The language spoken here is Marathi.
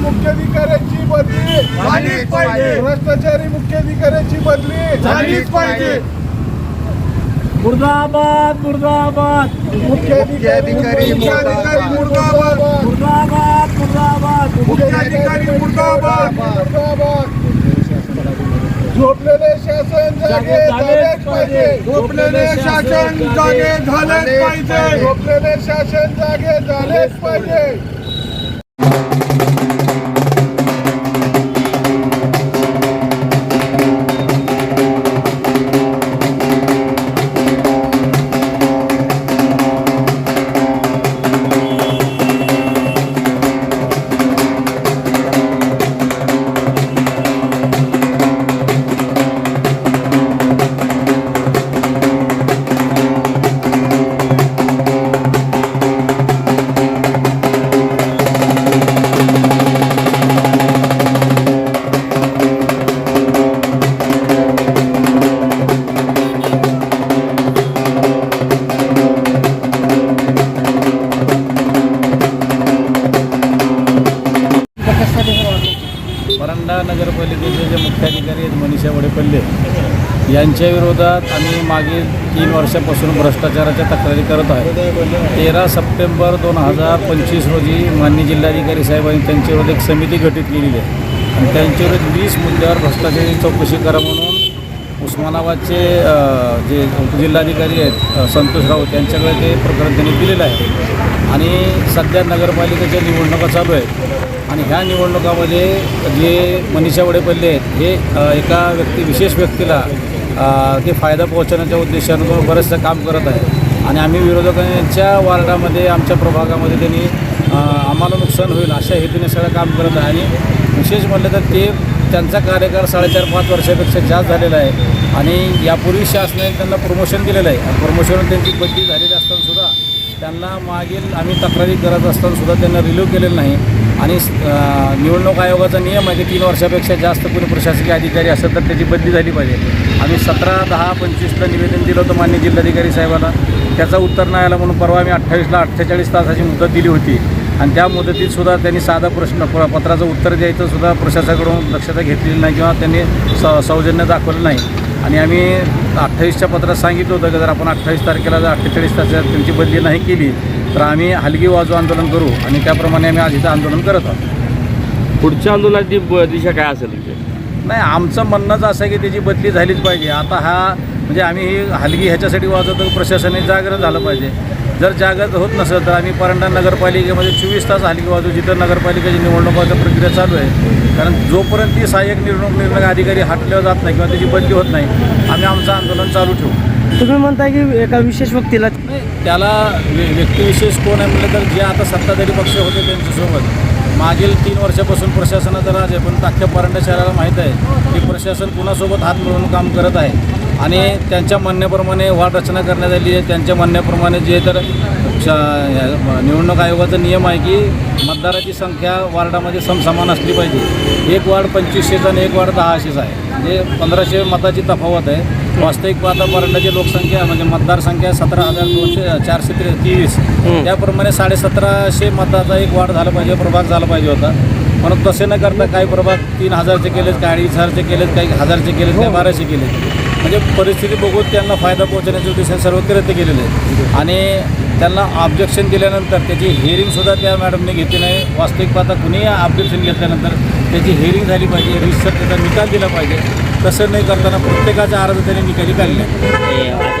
मुख्याधिकाऱ्याची बदली झालीच पाहिजे. भ्रष्टाचारी मुख्याधिकाऱ्याची बदली झालीच पाहिजे. मुर्दाबाद मुर्दाबाद. मुख्याधिकारी मुख्याधिकारी मुर्दाबाद. मुर्दाबाद मुर्दाबाद. मुख्याधिकारी मुर्दाबाद. मुर्दाबाद झोपलेले शासन जागे झालेच पाहिजे. झोपलेले शासन जागे झालेच पाहिजे. झोपलेले शासन जागे झालेच पाहिजे. नगरपालिकेचे जे मुख्याधिकारी आहेत मनीषा वडेपल्ले यांच्या विरोधात आम्ही मागील तीन वर्षापासून भ्रष्टाचाराच्या तक्रारी करत आहे. तेरा सप्टेंबर दोन हजार पंचवीस रोजी माननीय जिल्हाधिकारी साहेबांनी त्यांच्याविरोधात एक समिती गठीत केलेली आहे. आणि त्यांच्याविरोधात वीस मुद्द्यावर भ्रष्टाचाराची चौकशी करा म्हणून उस्मानाबादचे जे उपजिल्हाधिकारी आहेत संतोष राऊत यांच्याकडे ते प्रकरण त्यांनी दिलेलं आहे. आणि सध्या नगरपालिकेच्या निवडणुका चालू आहेत. आणि ह्या निवडणुकामध्ये जे मनीषा वडेपल्ले आहेत हे एका व्यक्ती विशेष व्यक्तीला ते फायदा पोहोचवण्याच्या उद्देशानं बरंचसं काम करत आहे आणि आम्ही विरोधकांच्या वार्डामध्ये आमच्या प्रभागामध्ये त्यांनी आम्हाला नुकसान होईल अशा हेतूने सगळं काम करत आहे. आणि विशेष म्हटलं तर ते त्यांचा कार्यकाळ साडेचार पाच वर्षापेक्षा जास्त झालेला आहे. आणि यापूर्वी शासनाने त्यांना प्रमोशन दिलेलं आहे. प्रमोशन त्यांची बदली झालेली असतानासुद्धा त्यांना मागील आम्ही तक्रारी करत असतानासुद्धा त्यांना रिलीव्ह केलेलं नाही. आणि निवडणूक आयोगाचा नियम आहे की तीन वर्षापेक्षा जास्त कोणी प्रशासकीय अधिकारी असेल तर त्याची बदली झाली पाहिजे. आम्ही सतरा दहा पंचवीसला निवेदन दिलं होतं मान्य जिल्हाधिकारी साहेबांना त्याचा उत्तर नाही आला म्हणून परवा आम्ही अठ्ठावीसला अठ्ठेचाळीस तासाची मुदत दिली होती. आणि त्या मुदतीत सुद्धा त्यांनी साधा प्रश्न प- पत्राचं उत्तर द्यायचं सुद्धा प्रशासनाकडून दक्षता घेतलेली नाही किंवा त्यांनी स सौजन्य दाखवलं नाही. आणि आम्ही अठ्ठावीसच्या पत्रात सांगितलं होतं की जर आपण अठ्ठावीस तारखेला जर अठ्ठेचाळीस तासात त्यांची बदली नाही केली तर आम्ही हलगी वाजू आंदोलन करू आणि त्याप्रमाणे आम्ही आज इथं आंदोलन करत आहोत. पुढच्या आंदोलनाची दिशा काय असेल नाही आमचं म्हणणंच असं आहे की त्याची बदली झालीच पाहिजे. आता हा म्हणजे आम्ही ही हलगी ह्याच्यासाठी वाजवतो प्रशासनाने जागृत झालं पाहिजे. जर जागृत होत नसेल तर आम्ही परंडा नगरपालिकेमध्ये चोवीस तास हलगी वाजवू जिथं नगरपालिकेची निवडणुकाची प्रक्रिया चालू आहे. कारण जोपर्यंत ती सहाय्यक निवडणूक निर्णय अधिकारी हटल्यावर जात नाही किंवा त्याची बदली होत नाही आम्ही आमचं आंदोलन चालू ठेवू. तुम्ही म्हणताय की एका विशेष व्यक्तीला त्याला व्य- व्यक्तिविशेष कोण आहे म्हटलं तर जे आता सत्ताधारी पक्ष होते त्यांच्यासोबत. मागील तीन वर्षापासून प्रशासनाचा राज आहे पण ताख्या परंडा शहराला माहीत आहे की प्रशासन कुणासोबत हात मिळवून काम करत आहे. आणि त्यांच्या म्हणण्याप्रमाणे वाढ रचना करण्यात आली आहे. त्यांच्या म्हणण्याप्रमाणे जे तर या- निवडणूक आयोगाचा नियम आहे की मतदाराची संख्या वार्डामध्ये समसमान असली पाहिजे. एक वार्ड पंचवीसशेचा आणि एक वार्ड दहाशेचा आहे. म्हणजे पंधराशे मताची तफावत आहे. वास्तविक पाहता परंडाची लोकसंख्या म्हणजे मतदार संख्या सतरा हजार दोनशे चारशे त्रे तेवीस. त्याप्रमाणे साडेसतराशे मताचा एक वाढ झाला पाहिजे प्रभाग झाला पाहिजे होता. म्हणून तसे न करता काही प्रभाग तीन हजारचे केलेत काही अडीच हजारचे केलेत काही हजारचे केलेत काही बाराशे केलेत. म्हणजे परिस्थिती बघून त्यांना फायदा पोहोचण्याच्या उद्देशाने सर्व कृत्य केलेले आहेत. आणि त्यांना ऑब्जेक्शन दिल्यानंतर त्याची हिअरिंगसुद्धा त्या मॅडमने घेतली नाही. वास्तविक पाहता कुणीही ऑब्जेक्शन घेतल्यानंतर त्याची हिअरिंग झाली पाहिजे रिसर त्याचा निकाल दिला पाहिजे. तसं नाही करताना प्रत्येकाचा अर्ज त्याने निकाली काढले.